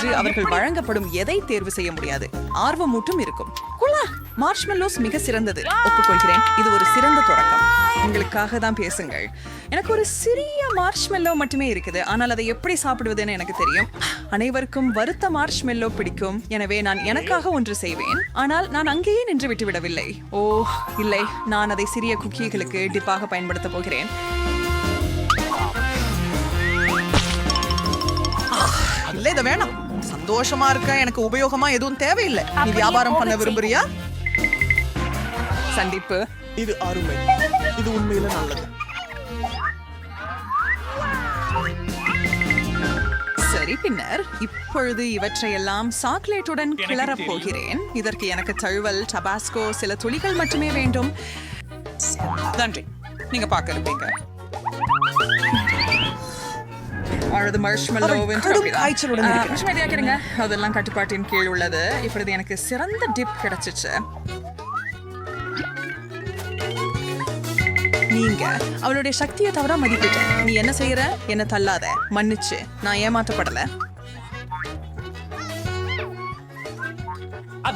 என்று அவர்கள் வழங்கப்படும் எதை தேர்வு செய்ய முடியாது? ஆர்வமூட்டும் இருக்கும். குலா மார்ஷ்மெல்லோஸ் மிக சிறந்தது. ஒப்புக்கொள்கிறேன். இது ஒரு சிறந்த தொடக்கம். உங்களுக்காக தான் பேசுங்கள். எனக்கு ஒரு சிறிய மார்ஷ்மெல்லோ மட்டுமே இருக்குது. ஆனால் அதை எப்படி சாப்பிடுவதுன்னு எனக்கு தெரியும். அனைவருக்கும் வறுத்த மார்ஷ்மெல்லோ பிடிக்கும். எனவே நான் எனக்காக ஒன்று செய்வேன். ஆனால் நான் அங்கேயே நின்று விட்டு விடவில்லை. ஓ இல்லை. நான் அதை சிறிய குக்கீகளுக்கு டிப்பாக பயன்படுத்த போகிறேன். இல்ல இத வேணாம். சந்தோஷமா இருக்க? எனக்கு உபயோகமா எதுவும் தேவையில்லை. நீ வியாபாரம் பண்ண விரும்புறியா? சந்திப்பு. இது அருமை. இது உண்மையில நல்லது. சரி பின்னர் இப்பொழுது இவற்றையெல்லாம் சாக்லேட்டுடன் கிளறப் போகிறேன். இதற்கு எனக்கு தழுவல் டபாஸ்கோ சில துளிகள் மட்டுமே வேண்டும். நன்றி. நீங்க பார்க்க இருப்பீங்க. கொஞ்சம் அமைதியாக இருங்க. அதெல்லாம் கட்டுப்பாட்டின் கீழ் உள்ளது. இப்பொழுது எனக்கு சிறந்த டிப் கிடைச்சிச்சு. நீங்க அவளுடைய சக்தியை தவிர மதிப்பிட்ட நீ என்ன செய்யற? என்ன தள்ளாத. மன்னிச்சு. நான் ஏமாற்றப்படல.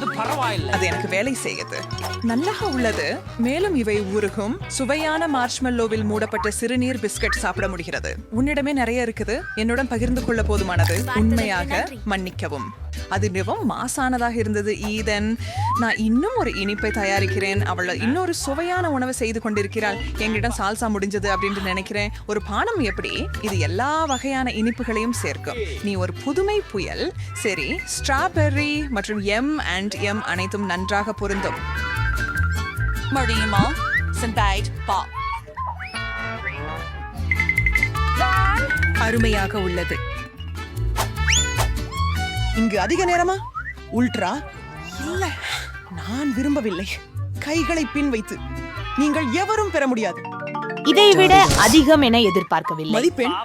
அது பரவாயில்ல. அது எனக்கு வேலை செய்யுது. நல்லாக உள்ளது. மேலும் இவை உருகும் சுவையான மார்ஷ்மெல்லோவில் மூடப்பட்ட சிறுநீர் பிஸ்கட் சாப்பிட முடிகிறது. உன்னிடமே நிறைய இருக்குது. என்னுடன் பகிர்ந்து கொள்ள போதுமானது. உண்மையாக மன்னிக்கவும். அது மிகவும் மாசானதாக இருந்தது. ஈதன் நான் இன்னும் ஒரு இனிப்பை தயாரிக்கிறேன். அவள் இன்னொரு சுவையான உணவை செய்து கொண்டிருக்கிறாள். எங்கிடம் சால்சா முடிஞ்சது அப்படின்னு நினைக்கிறேன். ஒரு பானம் எப்படி? இது எல்லா வகையான இனிப்புகளையும் சேர்க்கும். நீ ஒரு புதுமை புயல். சரி ஸ்ட்ராபெர்ரி மற்றும் எம் அண்ட் எம் அனைத்தும் நன்றாக பொருந்தும். முடியுமா சிந்தாய்ட் பா. அருமையாக உள்ளது. இங்கு அதிக நேரமா? உல்ட்ரா? இல்ல நான் விரும்பவில்லை. கைகளை பின் வைத்து நீங்கள் எவரும் பெற முடியாது. இதை விட அதிகம் என எதிர்பார்க்கவில்லை. மதிப்பெண்?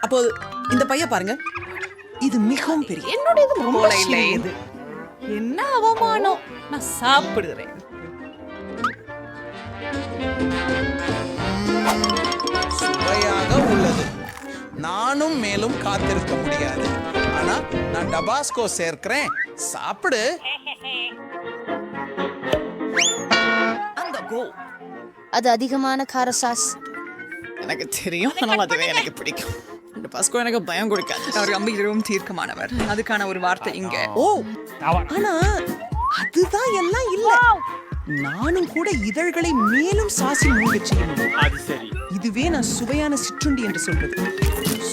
அப்போது இந்த பைய பாருங்க. இது மிகவும் பெரிய. என்னுடையது ரொம்ப. சிறியது. என்ன அவமானம்? நான் சாப்பிடுறேன். சுவையாக உள்ளது. நானும் மேலும் காத்திருக்க முடியாது. ஆனா நான் டபாஸ்கோ சேர்க்கிறேன். சாப்பிடு. அது அதிகமான கார சாஸ். எனக்கு தெரியும். ஆனால் அதுவே எனக்கு பிடிக்கும். இந்த பஸ்கோ எனக்கு பயம் கொடுக்காது. அவர் அம்பிகவும் தீர்க்கமானவர். அதுக்கான ஒரு வார்த்தை இங்க. ஓ ஆனா அதுதான் எல்லாம் இல்ல. நானும் கூட இதழ்களை மேலும் சாசில் மூழ்கச் செய்ய முடியும் அது சரி. இதுவே நான் சுவையான சிற்றுண்டி என்று சொல்றது.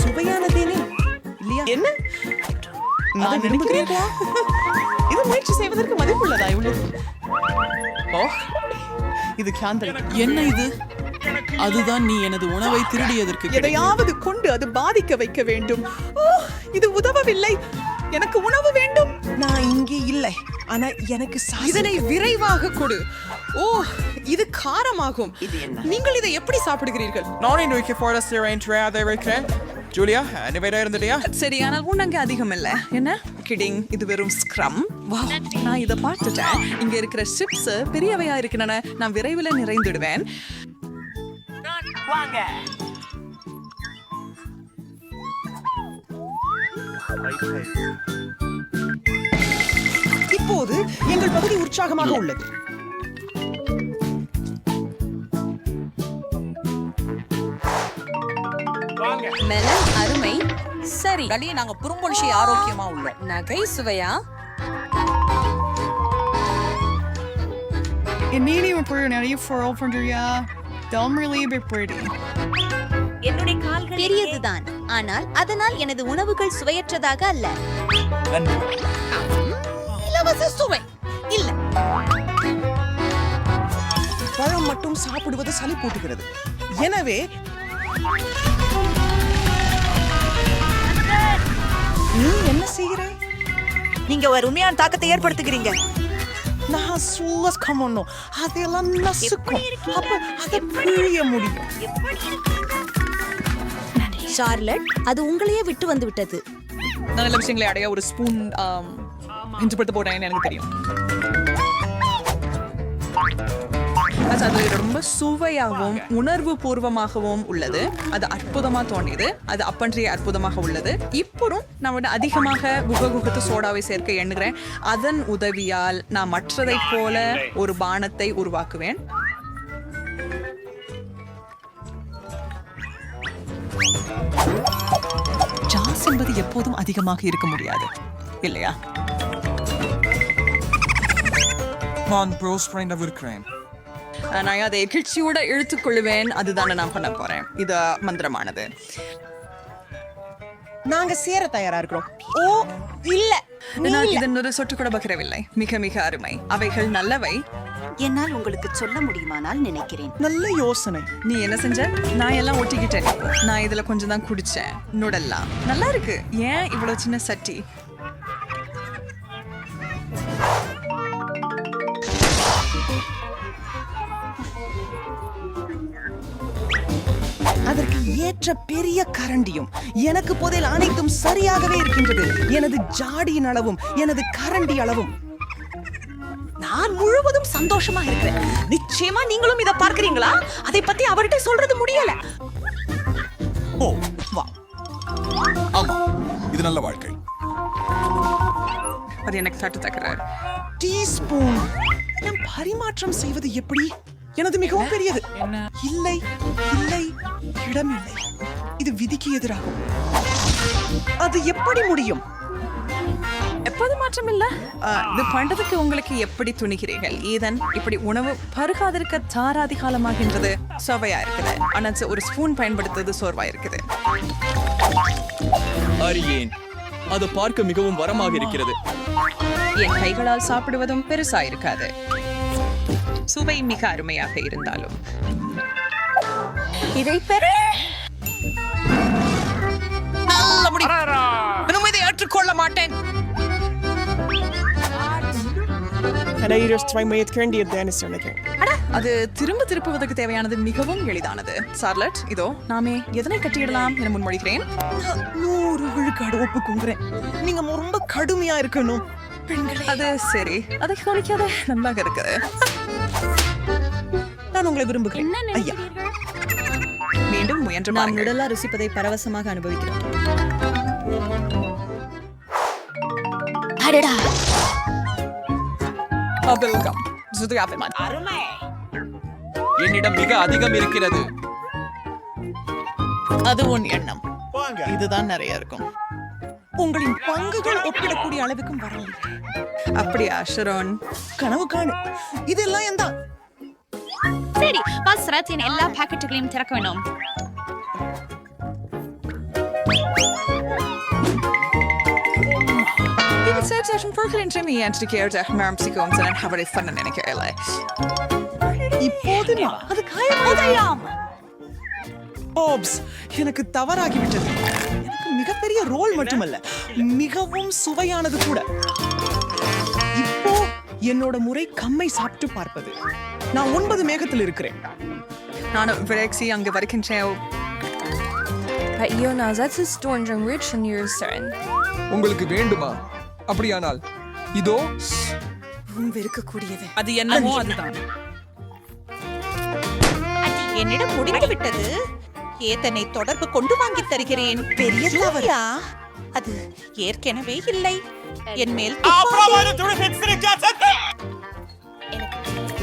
சுவையானதேனே? இல்லையா? என்ன? நான் விரும்புகிறேன் இது முயற்சி செய்வதற்கு மதிப்புள்ளதா உள்ளது ஓ இது காந்தல் என்ன இது? அதுதான் நீ எனது உணவை திருடியதற்கு. எதையாவது கொண்டு அது பாதிக்க வைக்க வேண்டும். ஓ இது உதவவில்லை. எனக்கு உணவு வேண்டும். நான் இங்கே இல்லை. ஆனா எனக்கு இதனை விரைவாக கொடு. ஓ இது காரமாகும். இது என்ன? நீங்கள் இதை எப்படி சாப்பிடுகிறீர்கள்? நான் இன்னைக்கு ஃபாரஸ்ட் என்ட்ரியாக இருக்கிறேன் ஜூலியா நிவேடா இருந்துட்டியா சரி ஆனால் உன்னங்க அதிகம் இல்ல. என்ன? கிடிங் இது வெறும் ஸ்க்ரம் வா நான் இதை பார்த்துட்டேன். இங்க இருக்கிற சிப்ஸ் பெரியவையா இருக்கின்றன. நான் விரைவில் நிறைந்துடுவேன். வாங்க. இப்போது எங்கள் பகுதி உற்சாகமாக உள்ளது. மெலன் அருமை. சரி. களி நாங்க புறம்பொழிச்சி ஆரோக்கியமா உள்ளோம். நகை சுவையா? Inini pretty for all from Julia. Don't really be pretty. பெரியதுதான். ஆனால் அதனால் எனது உணவுகள் சுவையற்றதாக அல்ல. இலவச சுவை. இல்ல. பழம் மட்டும் சாப்பிடுவது சளி கூட்டுகிறது. எனவே நீ என்ன செய்கிறாய் நீங்க ஒரு உண்மையான தாக்கத்தை ஏற்படுத்துகிறீங்க. நான் சொல்ல கமணும் அதெல்லாம் நசுக்கும். அப்ப அதை பிழிய முடியும். ஷார்லட் அது உங்களையே விட்டு வந்து விட்டது. நல்ல விஷயங்களை அடைய ஒரு ஸ்பூன் இன்றுபடுத்த போட்டேன்னு எனக்கு தெரியும். அது ரொம்ப சுவையாகவும் உணர்வு பூர்வமாகவும் உள்ளது. அது அற்புதமா தோணியது அது அப்பன்றிய அற்புதமாக உள்ளது. இப்போதும் நான் அதிகமாக குககுகத்து சோடாவை சேர்க்க எண்ணுகிறேன். அதன் உதவியால் நான் மற்றதைப் போல ஒரு பானத்தை உருவாக்குவேன். ஜாஸ் என்பது எப்போதும் அதிகமாக இருக்க முடியாது. இல்லையா? நான் ப்ரோஸ் ஃப்ரெண்டாக இருக்கிறேன். நான் அதை எகிழ்ச்சியோட இழுத்துக்கொள்ளுவேன் அதுதானே நான் பண்ண போறேன். இது மந்திரமானது. நாங்க சேர தயாரா இருக்கிறோம். ஓ இல்ல. நான் இதன் ஒரு சொட்டு கூட பகிரவில்லை. மிக மிக அருமை. அவைகள் நல்லவை. என்னால் உங்களுக்கு சொல்ல முடியுமானால் நினைக்கிறேன். நல்ல யோசனை. நீ என்ன செஞ்ச? நான் எல்லாம் ஒட்டிக்கிட்டேன். நான் இதுல கொஞ்சம் தான் குடிச்சேன். நுடல்லாம். நல்லா இருக்கு. ஏன் இவ்வளவு சின்ன சட்டி? ஏற்ற பெரிய கரண்டியும் எனக்கு போதில் அனைத்தும் சரியாகவே இருக்கின்றது. எனது ஜாடியின் அளவும் எனது கரண்டி அளவும். நான் முழுவதும் சந்தோஷமா இருக்கிறேன். நிச்சயமா நீங்களும் இத பார்க்கறீங்களா? அதை பத்தி அவர்கிட்ட சொல்றது முடியல. ஓ வா. ஆமா இது நல்ல வாழ்க்கை. அது எனக்கு தட்டு தக்கிறார். டீஸ்பூன். நான் பரிமாற்றம் செய்வது எப்படி? எனது மிகவும் பெரியது. இல்லை இல்லை. இடமில்லை. இது விதிக்கு எதிராகும். அது எப்படி முடியும்? எப்போது மாற்றம் இல்ல இது பண்றதுக்கு உங்களுக்கு எப்படி துணிகிறீர்கள்? ஈதன் இப்படி உணவு பருகாதிருக்க தாராதி காலமாகின்றது. சுவையா இருக்குது. ஆனா ச- ஒரு ஸ்பூன் பயன்படுத்துறது சோர்வா இருக்குது. அறியேன். அது பார்க்க மிகவும் வரமாக இருக்கிறது. என் கைகளால் சாப்பிடுவதும் பெருசா இருக்காது. சுவை மிக அருமையாக இருந்தாலும். இதை பெற நல்ல முடிவு இன்னும் இதை ஏற்றுக்கொள்ள மாட்டேன். அது திரும்ப திருப்புவதற்கு தேவையானது மிகவும் எளிதானது. சார்லட் இதோ நாமே எதனை கட்டியிடலாம் என முன்மொழிகிறேன். நூறு விழுக்காடு ஒப்புக்கொங்குறேன் நீங்க ரொம்ப கடுமையா இருக்கணும். பெண்களே. அது சரி. அதை குறைக்காத நல்லாக இருக்குது நான் உங்களை விரும்புகிறேன். ஐயா மீண்டும் முயன்று பாருங்கள். உடலா ருசிப்பதை பரவசமாக அனுபவிக்கிறேன் அடடா. Welcome. சுதுகாப்பிமான். என்னிடம் மிக அதிகம் இருக்கிறது. அது உன் எண்ணம். இதுதான் நிறைய இருக்கும். உங்களின் பங்குகள் ஒப்பிடக்கூடிய அளவுக்கும் வரல அப்படியா ஷரோன்? கனவு காணு. இதெல்லாம் எந்த சரி வசரத்தின் எல்லா பாக்கெட்டுகளையும் திறக்க வேணும். இது சேர்த்து பொருட்களின்றி நீ என்று கேட்ட மேம் சிக்கும் நான் அவரை பண்ண நினைக்கல இப்போது நான் அது காயப்போதையாம் ஓப்ஸ் எனக்கு தவறாகிவிட்டது எனக்கு மிகப்பெரிய ரோல் மட்டுமல்ல மிகவும் சுவையானது கூட என்னோட முறை கம்மை சாப்பிட்டு பார்ப்பது. நான் ஒன்பது மேகத்தில் இருக்கிறேன். நானும் விரக்சி அங்கு வருகின்றேன். But Jonas, that's a storm and rich your son. உங்களுக்கு வேண்டுமா? அப்படியானால் இதோ வெறுக்கக்கூடியது. அது என்னவோ அதுதான். என்னிடம் முடிந்து விட்டது ஏதனை தொடர்பு கொண்டு வாங்கி தருகிறேன். பெரிய தவறா. அது ஏற்கனவே இல்லை. என் மேல்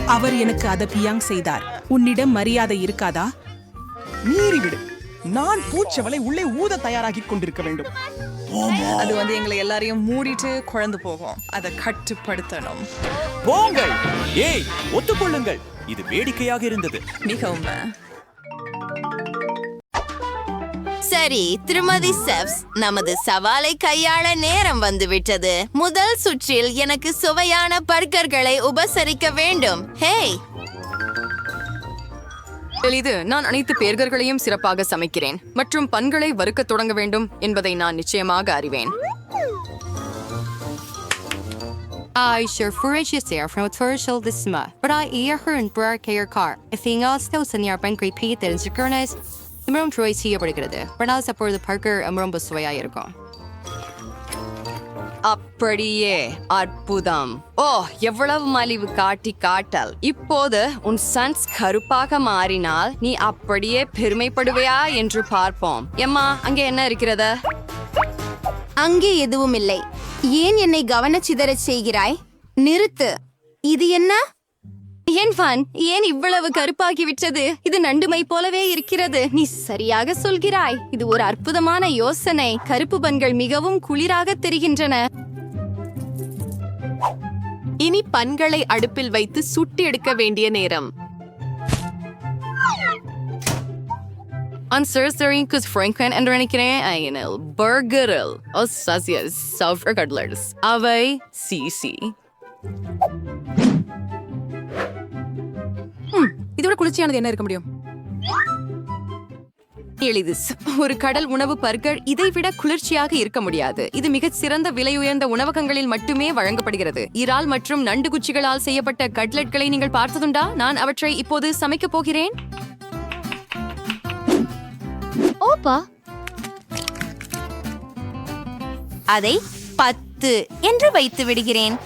அவர் எனக்கு அதை பியாங் செய்தார். உன்னிடம் மரியாதை இருக்காதா? மீறிவிடு. நான் பூச்சவளை உள்ளே ஊத தயாராகி கொண்டிருக்க வேண்டும். அது வந்து எங்களை எல்லாரையும் மூடிட்டு குழந்து போகும். அதை கட்டுப்படுத்தணும். போங்கள். ஏய் ஒத்துக்கொள்ளுங்கள். இது வேடிக்கையாக இருந்தது. மிகவும் சரி திருமதி செப்ஸ் நமது சவாலை கையாள நேரம் வந்துவிட்டது முதல் சுற்றில் எனக்கு சுவையான பர்கர்களை உபசரிக்க வேண்டும் ஹேய் எளிது நான் அனைத்து பேர்களையும் சிறப்பாக சமைக்கிறேன் மற்றும் பண்களை வறுக்கத் தொடங்க வேண்டும் என்பதை நான் நிச்சயமாக அறிவேன் I kör förregistrera från ett företag det små. Bara är hörn börjar kar. Jag fingar ståsen jag bänkar i Peter och Gurnes. இமரம் ட்ரோய் செய்யப்படுகிறது படாஸ் அப்பொழுது பர்கர் ரொம்ப சுவையாக இருக்கும் அப்படியே அற்புதம் ஓ எவ்வளவு மலிவு காட்டி காட்டல் இப்போது உன் சன்ஸ் கருப்பாக மாறினால் நீ அப்படியே பெருமைப்படுவையா என்று பார்ப்போம் எம்மா அங்கே என்ன இருக்கிறது அங்கே எதுவும் இல்லை ஏன் என்னை கவனச்சிதறச் செய்கிறாய் நிறுத்து இது என்ன ஏன் ஃபன்? ஏன் இவ்வளவு கருப்பாகி விட்டது? இது நண்டுமை போலவே இருக்கிறது. நீ சரியாக சொல்கிறாய். இது ஒரு அற்புதமான யோசனை. கருப்பு பண்கள் மிகவும் குளிராக தெரிகின்றன. இனி பன்களை அடுப்பில் வைத்து சுட்டி எடுக்க வேண்டிய நேரம். Franklin ஐயனில் பர்கரில் அசாசியஸ் சவுஃபர் கட்லர்ஸ் அவை சிசி இதோட குளிர்ச்சியானது என்ன இருக்க முடியும்? எளிது. ஒரு கடல் உணவு பர்கர் இதைவிட குளிர்ச்சியாக இருக்க முடியாது. இது மிகச் சிறந்த விலை உயர்ந்த உணவகங்களில் மட்டுமே வழங்கப்படுகிறது. இறால் மற்றும் நண்டு குச்சிகளால் செய்யப்பட்ட கட்லெட்களை நீங்கள் பார்த்ததுண்டா? நான் அவற்றை இப்போது சமைக்கப் போகிறேன். ஓப்பா. அதை பத்து என்று வைத்து விடுகிறேன்.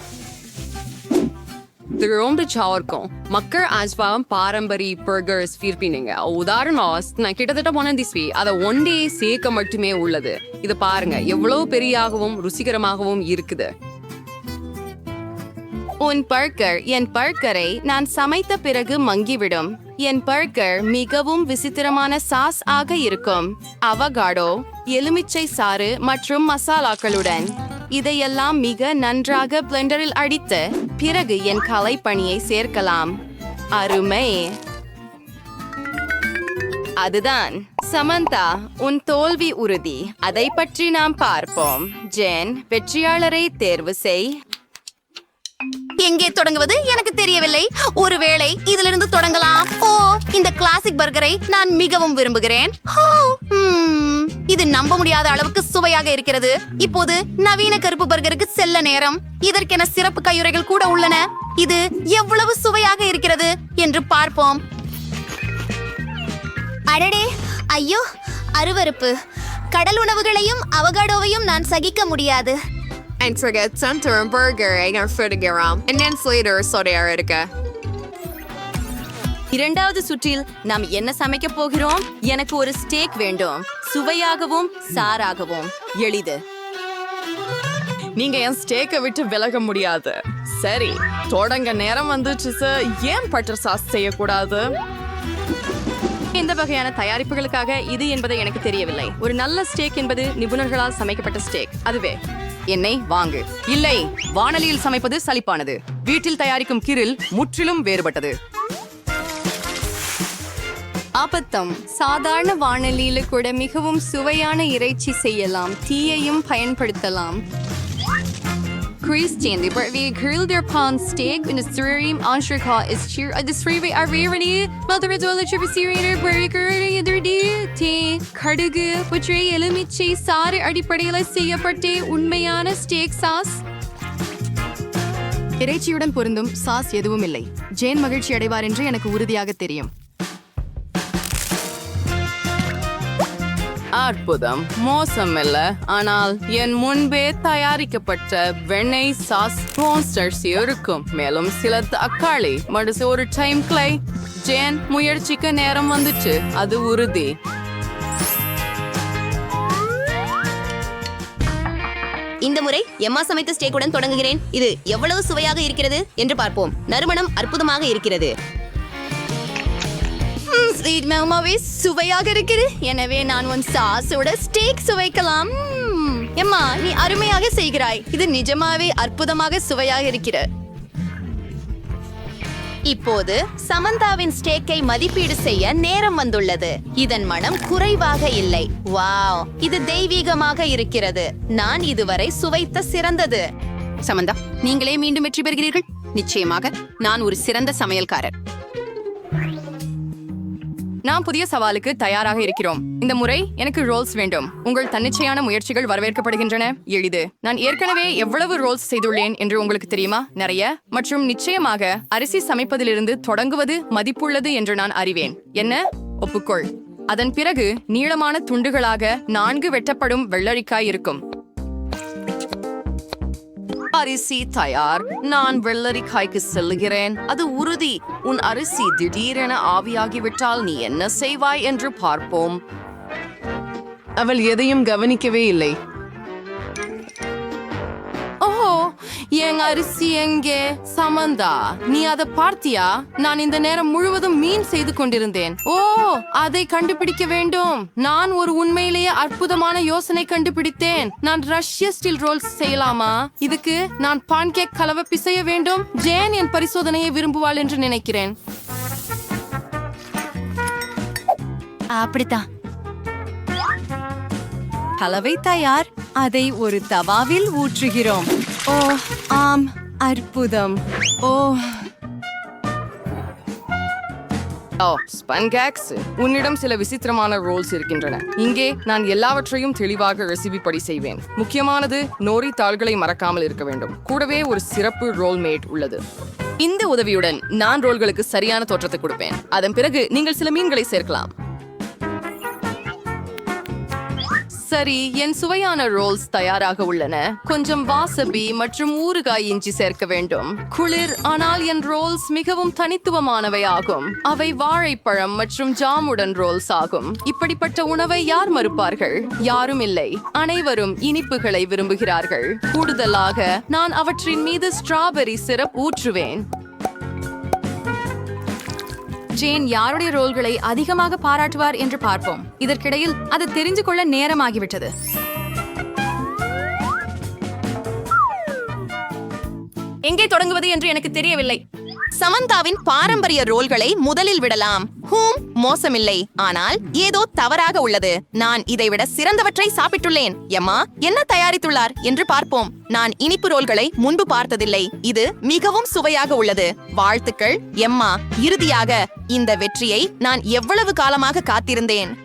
இது ரொம்ப சாவர்க்கும். மக்கள் ஆஸ்வாவும் பாரம்பரிய பர்கர்ஸ் விரும்பினீங்க உதாரணம் நான் கிட்டத்தட்ட போன திஸ்வி அதை ஒன் சேர்க்க மட்டுமே உள்ளது. இது பாருங்க எவ்வளவு பெரியாகவும் ருசிகரமாகவும் இருக்குது. உன் பர்கர் என் பர்கரை நான் சமைத்த பிறகு மங்கிவிடும். என் பர்கர் மிகவும் விசித்திரமான சாஸ் ஆக இருக்கும். அவகாடோ எலுமிச்சை சாறு மற்றும் மசாலாக்களுடன். இதையெல்லாம் மிக நன்றாக பிளெண்டரில் அடித்து பிறகு என் கலைப்பணியை சேர்க்கலாம். அருமை. அதுதான். சமந்தா உன் தோல்வி உறுதி. அதை பற்றி நாம் பார்ப்போம். ஜென் வெற்றியாளரை தேர்வு செய். எங்கே தொடங்குவது? எனக்கு தெரியவில்லை. ஒருவேளை இதிலிருந்து தொடங்கலாம். ஓ இந்த கிளாசிக் பர்கரை நான் மிகவும் விரும்புகிறேன். இது நம்ப முடியாத அளவுக்கு சுவையாக இருக்கிறது. இப்போது நவீன கருப்பு பர்கருக்கு செல்ல நேரம். இதற்கென சிறப்பு கையுறைகள் கூட உள்ளன. இது எவ்வளவு சுவையாக இருக்கிறது என்று பார்ப்போம். அடடே! ஐயோ! அருவருப்பு. கடல் உணவுகளையும் அவகாடோவையும் நான் சகிக்க முடியாது. Entrega tanto um burger em Arfudigaram, and then later Sodia Erica. இரண்டாவது சுற்றில் நாம் என்ன சமைக்க போகிறோம்? எனக்கு ஒரு ஸ்டேக் வேண்டும். சுவையாகவும் சாராகவும் எளிது. நீங்க என் ஸ்டேக்கை விட்டு விலக முடியாது. சரி தொடங்க நேரம் வந்துச்சு சார் ஏன் பட்டர் சாஸ் செய்யக்கூடாது? இந்த வகையான தயாரிப்புகளுக்காக இது என்பதை எனக்கு தெரியவில்லை. ஒரு நல்ல ஸ்டேக் என்பது நிபுணர்களால் சமைக்கப்பட்ட ஸ்டேக் அதுவே. என்னை வாங்கு இல்லை வானலியில் சமைப்பது சலிப்பானது வீட்டில் தயாரிக்கும் கிரில் முற்றிலும் வேறுபட்டது ஆபத்தம் சாதாரண வானொலியில கூட மிகவும் சுவையான இறைச்சி செய்யலாம் தீயையும் பயன்படுத்தலாம் Christian, they brought me a grilled their pawn steak in a stream on Chicago is cheer a disfree a rarity, mother is of the tributator, burger, other day, tea, கடுகு பற்றி எலுமிச்சை சாறு அடிப்படையில் செய்யப்பட்ட உண்மையான ஸ்டேக் சாஸ் இறைச்சியுடன் பொருந்தும் sauce எதுவும் இல்லை. ஜேன் மகிழ்ச்சி அடைவார் என்று எனக்கு உறுதியாக தெரியும். அற்புதம். மோசம் இல்ல. ஆனால் என் முன்பே தயாரிக்கப்பட்ட வெண்ணெய் சாஸ் ரோஸ்டர்ஸ் இருக்கும். மேலும் சில தக்காளி. மடுசு ஒரு டைம் கிளை ஜேன் முயற்சிக்க நேரம் வந்துச்சு அது உறுதி. இந்த முறை எம்மா சமைத்த ஸ்டேக்குடன் தொடங்குகிறேன். இது எவ்வளவு சுவையாக இருக்கிறது என்று பார்ப்போம். நறுமணம் அற்புதமாக இருக்கிறது. ம், சுவையாக இருக்குது. எனவே நான் உன் சாஸோட ஸ்டேக் சுவைக்கலாம். எம்மா நீ அருமையாக செய்கிறாய். இது நிஜமாவே அற்புதமாக சுவையாக இருக்கிறது. இப்போது சமந்தாவின் ஸ்டேக்கை மதிப்பீடு செய்ய நேரம் வந்துள்ளது. இதன் மனம் குறைவாக இல்லை. வாவ். இது தெய்வீகமாக இருக்கிறது. நான் இதுவரை சுவைத்த சிறந்தது. சமந்தா நீங்களே மீண்டும் வெற்றி பெறுகிறீர்கள். நிச்சயமாக நான் ஒரு சிறந்த சமையல்காரர். நாம் புதிய சவாலுக்கு தயாராக இருக்கிறோம். இந்த முறை எனக்கு ரோல்ஸ் வேண்டும். உங்கள் தன்னிச்சையான முயற்சிகள் வரவேற்கப்படுகின்றன. எளிது. நான் ஏற்கனவே எவ்வளவு ரோல்ஸ் செய்துள்ளேன் என்று உங்களுக்கு தெரியுமா? நிறைய. மற்றும் நிச்சயமாக அரிசி சமைப்பதிலிருந்து தொடங்குவது மதிப்புள்ளது என்று நான் அறிவேன். என்ன? ஒப்புக்கொள். அதன் பிறகு நீளமான துண்டுகளாக நான்கு வெட்டப்படும் வெள்ளரிக்காய் இருக்கும். அரிசி தயார். நான் வெள்ளரிக்காய்க்கு செல்லுகிறேன். அது உறுதி. உன் அரிசி திடீரென ஆவியாகிவிட்டால் நீ என்ன செய்வாய் என்று பார்ப்போம். அவள் எதையும் கவனிக்கவே இல்லை. என் அரிசி எங்கே? சமந்தா நீ அதை பார்த்தியா? நான் இந்த நேரம் முழுவதும் மீன் செய்து கொண்டிருந்தேன். ஓ அதை கண்டுபிடிக்க வேண்டும். நான் ஒரு உண்மையிலேயே அற்புதமான யோசனை கண்டுபிடித்தேன். நான் ரஷ்ய ஸ்டீல் ரோல்ஸ் செய்யலாமா? இதுக்கு நான் பான்கேக் கலவை பிசைய வேண்டும். ஜேன் என் பரிசோதனையை விரும்புவாள் என்று நினைக்கிறேன். அப்படித்தான். கலவை தயார். அதை ஒரு தவாவில் ஊற்றுகிறோம். ஓ ஆம் அற்புதம். ஓ. ஓ ஸ்பன்கேக்ஸ். உன்னிடம் சில விசித்திரமான ரோல்ஸ் இருக்கின்றன. இங்கே நான் எல்லாவற்றையும் தெளிவாக ரெசிபி படி செய்வேன். முக்கியமானது நோரி தாள்களை மறக்காமல் இருக்க வேண்டும். கூடவே ஒரு சிறப்பு ரோல் மேட் உள்ளது. இந்த உதவியுடன் நான் ரோல்களுக்கு சரியான தோற்றத்தை கொடுப்பேன். அதன் பிறகு நீங்கள் சில மீன்களை சேர்க்கலாம். சரி என் சுவையான ரோல்ஸ் தயாராக உள்ளன. கொஞ்சம் வாசபி மற்றும் ஊறுகாய் இஞ்சி சேர்க்க வேண்டும். குளிர் ஆனால் என் ரோல்ஸ் மிகவும் தனித்துவமானவை ஆகும். அவை வாழைப்பழம் மற்றும் ஜாமுடன் ரோல்ஸ் ஆகும். இப்படிப்பட்ட உணவை யார் மறுப்பார்கள்? யாரும் இல்லை. அனைவரும் இனிப்புகளை விரும்புகிறார்கள். கூடுதலாக நான் அவற்றின் மீது ஸ்ட்ராபெரி சிரப் ஊற்றுவேன். ஜேன் யாருடைய ரோல்களை அதிகமாக பாராட்டுவார் என்று பார்ப்போம். இதற்கிடையில் அது தெரிந்து கொள்ள நேரமாகிவிட்டது. எங்கே தொடங்குவது என்று எனக்கு தெரியவில்லை. சமந்தாவின் பாரம்பரிய ரோல்களை முதலில் விடலாம். ஹூம் மோசமில்லை. ஆனால் ஏதோ தவறாக உள்ளது. நான் இதைவிட சிறந்தவற்றை சாப்பிட்டுள்ளேன். எம்மா என்ன தயாரித்துள்ளார் என்று பார்ப்போம். நான் இனிப்பு ரோல்களை முன்பு பார்த்ததில்லை. இது மிகவும் சுவையாக உள்ளது. வாழ்த்துக்கள் எம்மா. இறுதியாக இந்த வெற்றியை நான் எவ்வளவு காலமாக காத்திருந்தேன்.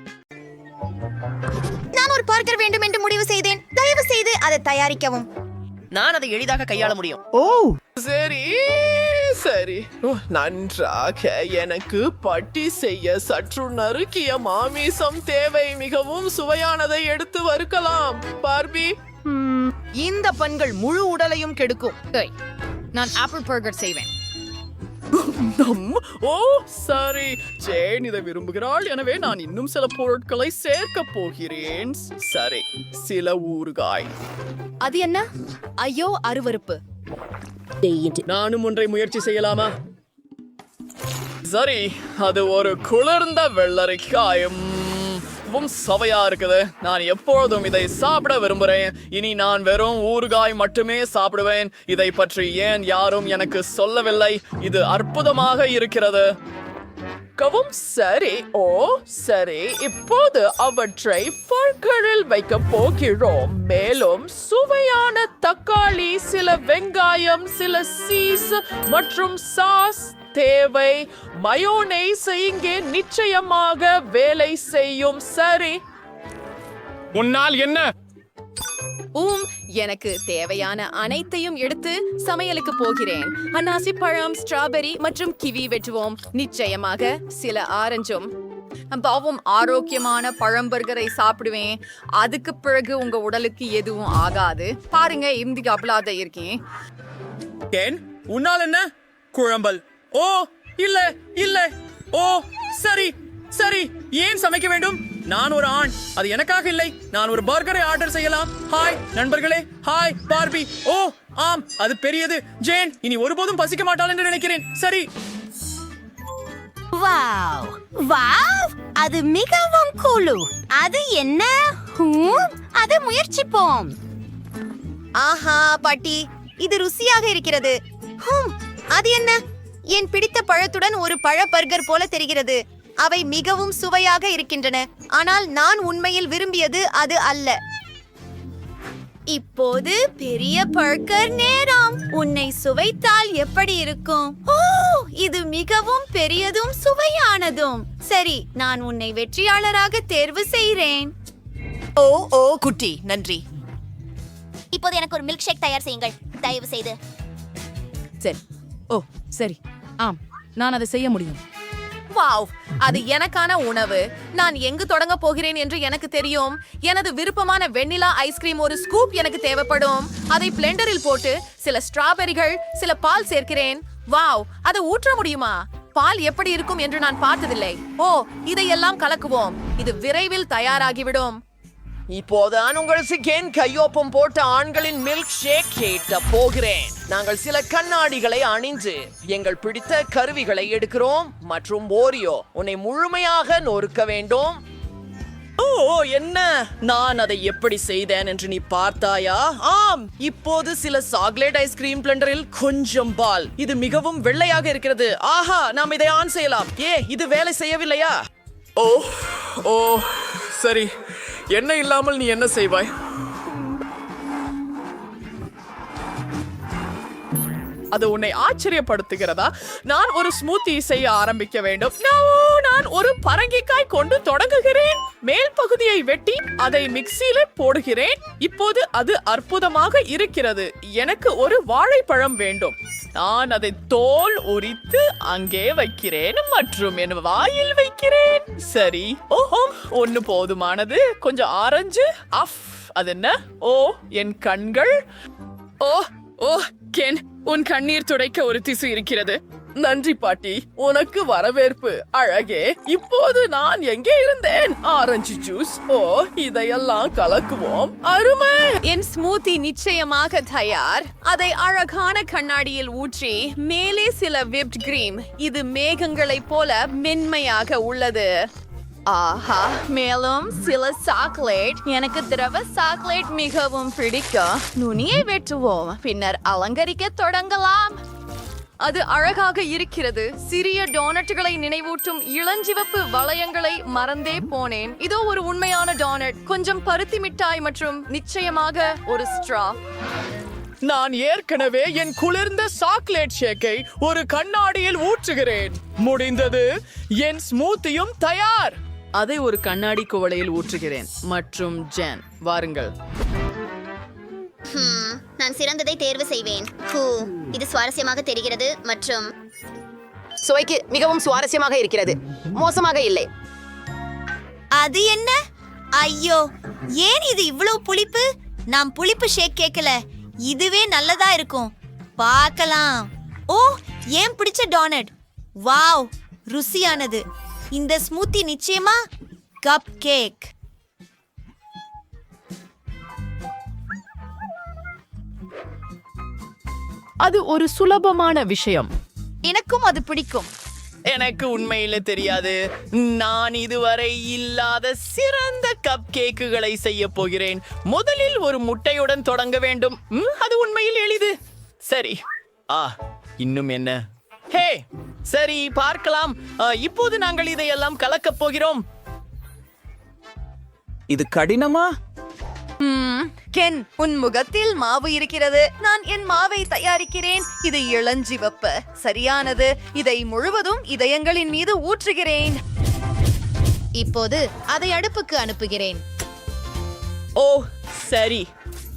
நான் ஒரு பார்க்கர் வேண்டும் என்று முடிவு செய்தேன். தயவு செய்து அதை தயாரிக்கவும். நான் அதை எளிதாக கையாள முடியும். சரி. சரி. நன்றாக எனக்கு பட்டி செய்ய சற்று நறுக்கிய மாமிசம் தேவை. மிகவும் சுவையானதை எடுத்து வறுக்கலாம். பார்பி. இந்த பண்கள் முழு உடலையும் கெடுக்கும். நான் ஆப்பிள் பர்கர் செய்வேன். ஓ சரி. ஜேன் இதை விரும்புகிறாள். எனவே நான் இன்னும் சில பொருட்களை சேர்க்க போகிறேன். சரி சில ஊறுகாய். அது என்ன? ஐயோ அருவருப்பு. நானும் ஒன்றை முயற்சி செய்யலாமா? சரி அது ஒரு குளிர்ந்த வெள்ளரிக்காயும். மிகவும் சவையா இருக்குது. நான் எப்பொழுதும் இதை சாப்பிட விரும்புகிறேன் இனி நான் வெறும் ஊறுகாய் மட்டுமே சாப்பிடுவேன். இதை பற்றி ஏன் யாரும் எனக்கு சொல்லவில்லை? இது அற்புதமாக இருக்கிறது. கவும் சரி. ஓ சரி. இப்போது அவற்றை பற்களில் வைக்க போகிறோம். மேலும் சுவையான தக்காளி சில வெங்காயம் சில சீஸ் மற்றும் சாஸ் தேவை. மயோனைஸ் இங்கே நிச்சயமாக வேலை செய்யும். சரி. உன்னால் என்ன? ஊம் எனக்கு தேவையான அனைத்தையும் எடுத்து சமையலுக்கு போகிறேன். அன்னாசி பழம் ஸ்ட்ராபெரி மற்றும் கிவி வெட்டுவோம். நிச்சயமாக சில ஆரஞ்சும். பாவம் ஆரோக்கியமான பழம்பர்கரை சாப்பிடுவேன். அதுக்கு பிறகு உங்க உடலுக்கு எதுவும் ஆகாது. பாருங்க இந்தி அபலாத இருக்கேன். கேன் உன்னால் என்ன? குழம்பல். ஓ இல்ல இல்ல. ஓ சரி சரி. ஏன் சமைக்க வேண்டும்? நான் ஒரு ஆண். அது எனக்காக இல்லை. நான் ஒரு பர்கரை ஆர்டர் செய்யலாம். ஹாய் நண்பர்களே. Hi Barbie. ஓ ஆம் அது பெரியது. ஜேன் இனி ஒருபோதும் பசிக்க மாட்டாள் என்று நினைக்கிறேன். சரி. வாவ் வாவ் அது மிகவும் குழு. அது என்ன? ஹூம் அது முயற்சிப்போம். ஆஹா பாட்டி இது ருசியாக இருக்கிறது. அது என்ன? என் பிடித்த பழத்துடன் ஒரு பழ பர்கர் போல தெரிகிறது. அவை மிகவும் சுவையாக இருக்கின்றன. ஆனால் நான் உண்மையில் விரும்பியது அது அல்ல. இப்போது பெரிய பர்கர் நேரம். உன்னை சுவைத்தால் எப்படி இருக்கும்? ஓ இது மிகவும் பெரியதும் சுவையானதும். சரி நான் உன்னை வெற்றியாளராக தேர்வு செய்கிறேன் ஓ ஓ குட்டி நன்றி. இப்போது எனக்கு ஒரு மில்க் ஷேக் தயார் செய்யுங்கள். தயவு செய்து சரி. ஓ சரி. ஆம் நான் அதை செய்ய முடியும். வாவ் அது எனக்கான உணவு. நான் எங்கு தொடங்க போகிறேன் என்று எனக்கு தெரியும். எனது விருப்பமான வெண்ணிலா ஐஸ்கிரீம் ஒரு ஸ்கூப் எனக்கு தேவைப்படும். அதை பிளெண்டரில் போட்டு சில ஸ்ட்ராபெரிகள் சில பால் சேர்க்கிறேன். வாவ் அதை ஊற்ற முடியுமா? பால் எப்படி இருக்கும் என்று நான் பார்த்ததில்லை. ஓ இதையெல்லாம் கலக்குவோம். இது விரைவில் தயாராகிவிடும். இப்போதான் உங்கள் சிக்கேன் கையொப்பம் போட்ட ஆண்களின் மில்க் ஷேக் கேட்ட போகிறேன். நாங்கள் சில கண்ணாடிகளை அணிந்து எங்கள் பிடித்த கருவிகளை எடுக்கிறோம் மற்றும் ஓரியோ உன்னை முழுமையாக நொறுக்க வேண்டும். ஓ என்ன? நான் அதை எப்படி செய்தேன் என்று நீ பார்த்தாயா? ஆம் இப்போது சில சாக்லேட் ஐஸ்கிரீம் பிளண்டரில் கொஞ்சம் பால். இது மிகவும் வெள்ளையாக இருக்கிறது. ஆஹா நாம் இதை ஆன் செய்யலாம். ஏ இது வேலை செய்யவில்லையா? ஓ ஓ சரி. என்ன இல்லாமல் நீ என்ன செய்வாய்? அது உன்னை ஆச்சரியப்படுத்துகிறதா? நான் ஒரு ஸ்மூத்தி செய்ய ஆரம்பிக்க வேண்டும். நான் ஒரு பரங்கிக்காய் கொண்டு தொடங்குகிறேன். மேல் பகுதியை வெட்டி அதை மிக்சியில போடுகிறேன். இப்போது அது அற்புதமாக இருக்கிறது. எனக்கு ஒரு வாழைப்பழம் வேண்டும். நான் அதை தோல் உரித்து அங்கே வைக்கிறேன். மற்றும் என் வாயில் வைக்கிறேன். சரி. ஓஹோ ஒன்னு போதுமானது. கொஞ்சம் ஆரஞ்சு. அஃப் அது என்ன ஓ என் கண்கள். ஓ ஓ கென் உன் கண்ணீர் துடைக்க ஒரு திசு இருக்கிறது. நன்றி பாட்டி. உனக்கு வரவேற்பு. அழகே இப்போது நான் எங்கே இருந்தேன்? Orange juice. ஓ இதையெல்லாம் கலக்குவோம். அருமை! என் ஸ்மூத்தி நிச்சயமாக தயார். அதை அழகான கண்ணாடியில் ஊற்றி மேலே சில விப்ட் கிரீம். இது மேகங்களைப் போல மென்மையாக உள்ளது. ஆஹா மேலும் சில சாக்லேட். எனக்கு திரவ சாக்லேட் மிகவும் பிடிக்கும். நுனியை வெட்டுவோம். பின்னர் அலங்கரிக்க தொடங்கலாம். அது அழகாக இருக்கிறது. சிறிய டோனட்டுகளை நினைவூட்டும் இளஞ்சிவப்பு வளையங்களை மறந்தே போனேன். இதோ ஒரு உண்மையான டோனட். கொஞ்சம் பருத்தி மிட்டாய் மற்றும் நிச்சயமாக ஒரு ஸ்ட்ரா. நான் ஏற்கனவே என் குளிர்ந்த சாக்லேட் ஷேக்கை ஒரு கண்ணாடியில் ஊற்றுகிறேன். முடிந்தது. என் ஸ்மூத்தியும் தயார். அதை ஒரு கண்ணாடி குவளையில் ஊற்றுகிறேன். மற்றும் ஜென் வாருங்கள். ஹம், நான் சிறந்ததை தேர்வு செய்வேன். ஹூ இது சுவாரஸ்யமாக தெரிகிறது மற்றும் சுவைக்கு மிகவும் சுவாரஸ்யமாக இருக்கிறது. மோசமாக இல்லை. அது என்ன? ஐயோ ஏன் இது இவ்வளவு புளிப்பு? நான் புளிப்பு ஷேக் கேட்கல இதுவே நல்லதா இருக்கும். பார்க்கலாம். ஓ ஏன் பிடிச்ச டோனட்? வாவ் ருசியானது. இந்த ஸ்மூத்தி நிச்சயமா கப் கேக் அது ஒரு சுலபமான விஷயம். எனக்கும் அது பிடிக்கும். எனக்கு உண்மையில தெரியாது. நான் இதுவரை இல்லாத சிறந்த கப் கேக்குகளை செய்ய போகிறேன். முதலில் ஒரு முட்டையுடன் தொடங்க வேண்டும். அது உண்மையில் எளிது. சரி. ஆ இன்னும் என்ன? ஹே சரி பார்க்கலாம். இப்போது நாங்கள் இதையெல்லாம் கலக்கப் போகிறோம். இது கடினமா? கென் உன் முகத்தில் மாவு இருக்கிறது. நான் என் மாவை தயாரிக்கிறேன். இது இளஞ்சிவப்பு. சரியானது. இதை முழுவதும் இதயங்களின் மீது ஊற்றுகிறேன். இப்போது அதை அடுப்புக்கு அனுப்புகிறேன். ஓ சரி.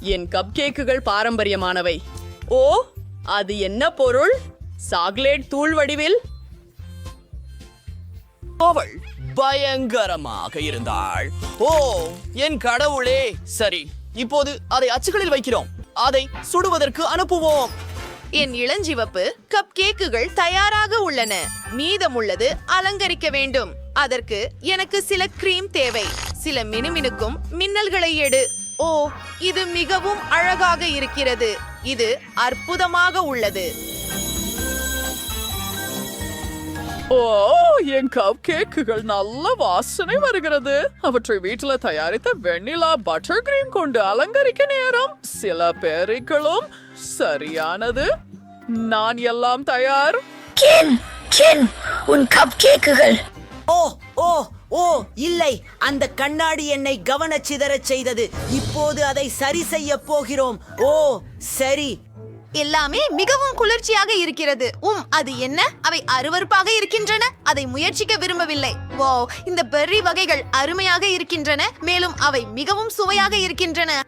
என் கப் கேக்குகள் பாரம்பரியமானவை. ஓ அது என்ன பொருள்? சாக்லேட் தூள் வடிவில் அவள் பயங்கரமாக இருந்தாள். ஓ என் கடவுளே. சரி இப்போது அதை அச்சுகளில் வைக்கிறோம். அதை சுடுவதற்கு அனுப்புவோம். என் இளஞ்சிவப்பு கப் கேக்குகள் தயாராக உள்ளன. மீதமுள்ளது அலங்கரிக்க வேண்டும். அதற்கு எனக்கு சில கிரீம் தேவை. சில மினுமினுக்கும் மின்னல்களை எடு. ஓ இது மிகவும் அழகாக இருக்கிறது. இது அற்புதமாக உள்ளது. ஓ என் கப் கேக்குகள் நல்ல வாசனை வருகிறது. அவற்றை வீட்டுல தயாரித்த வெண்ணிலா பட்டர் கிரீம் கொண்டு அலங்கரிக்க நேரம் சில பேருக்களும் சரியானது. நான் எல்லாம் தயார். ஓ ஓ ஓ இல்லை. அந்த கண்ணாடி என்னை கவனச்சிதறச் செய்தது. இப்போது அதை சரி செய்ய போகிறோம். ஓ சரி. எல்லாமே மிகவும் குளிர்ச்சியாக இருக்கிறது. உம் அது என்ன? அவை அருவருப்பாக இருக்கின்றன. அதை முயற்சிக்க விரும்பவில்லை. வோ இந்த பெர்ரி வகைகள் அருமையாக இருக்கின்றன. மேலும் அவை மிகவும் சுவையாக இருக்கின்றன.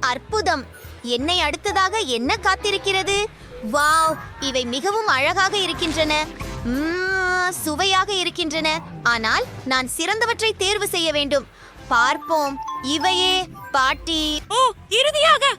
அற்புதம்! என்னை அடுத்ததாக என்ன காத்திருக்கிறது? வாவ் இவை மிகவும் அழகாக இருக்கின்றன. உம் சுவையாக இருக்கின்றன. ஆனால் நான் சிறந்தவற்றை தேர்வு செய்ய வேண்டும். பார்ப்போம். இவையே பாட்டி. ஓ இறுதியாக.